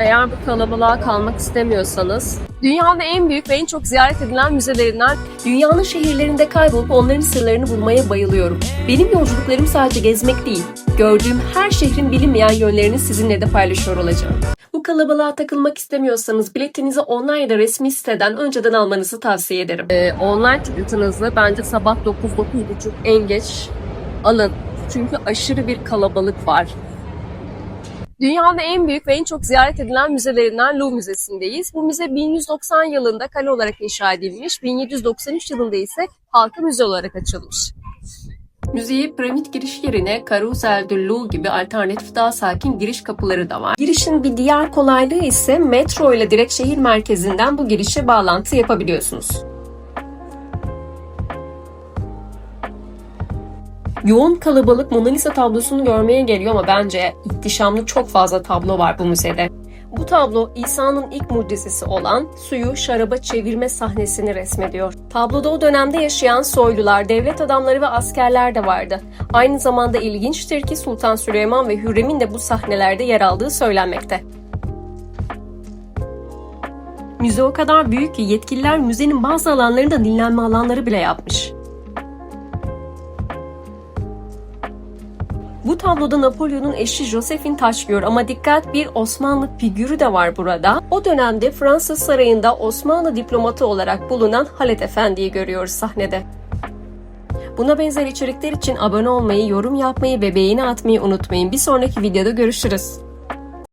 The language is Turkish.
Eğer bu kalabalığa kalmak istemiyorsanız, dünyanın en büyük ve en çok ziyaret edilen müzelerinden dünyanın şehirlerinde kaybolup onların sırlarını bulmaya bayılıyorum. Benim yolculuklarım sadece gezmek değil, gördüğüm her şehrin bilinmeyen yönlerini sizinle de paylaşıyor olacağım. Bu kalabalığa takılmak istemiyorsanız biletinizi online ya da resmi siteden önceden almanızı tavsiye ederim. Ee, online ticketınızı bence sabah 9-9.30 en geç alın. Çünkü aşırı bir kalabalık var. Dünyanın en büyük ve en çok ziyaret edilen müzelerinden Louvre Müzesi'ndeyiz. Bu müze 1190 yılında kale olarak inşa edilmiş, 1793 yılında ise halka müze olarak açılmış. Müzeye piramit giriş yerine Carousel du Louvre gibi alternatif daha sakin giriş kapıları da var. Girişin bir diğer kolaylığı ise metro ile direkt şehir merkezinden bu girişe bağlantı yapabiliyorsunuz. Yoğun kalabalık Mona Lisa tablosunu görmeye geliyor ama bence ihtişamlı çok fazla tablo var bu müzede. Bu tablo İsa'nın ilk mucizesi olan suyu şaraba çevirme sahnesini resmediyor. Tabloda o dönemde yaşayan soylular, devlet adamları ve askerler de vardı. Aynı zamanda ilginçtir ki Sultan Süleyman ve Hürrem'in de bu sahnelerde yer aldığı söylenmekte. Müze o kadar büyük ki yetkililer müzenin bazı alanlarında dinlenme alanları bile yapmış. Bu tabloda Napolyon'un eşi Josephine taşlıyor ama dikkat bir Osmanlı figürü de var burada. O dönemde Fransız sarayında Osmanlı diplomatı olarak bulunan Halet Efendi'yi görüyoruz sahnede. Buna benzer içerikler için abone olmayı, yorum yapmayı ve beğeni atmayı unutmayın. Bir sonraki videoda görüşürüz.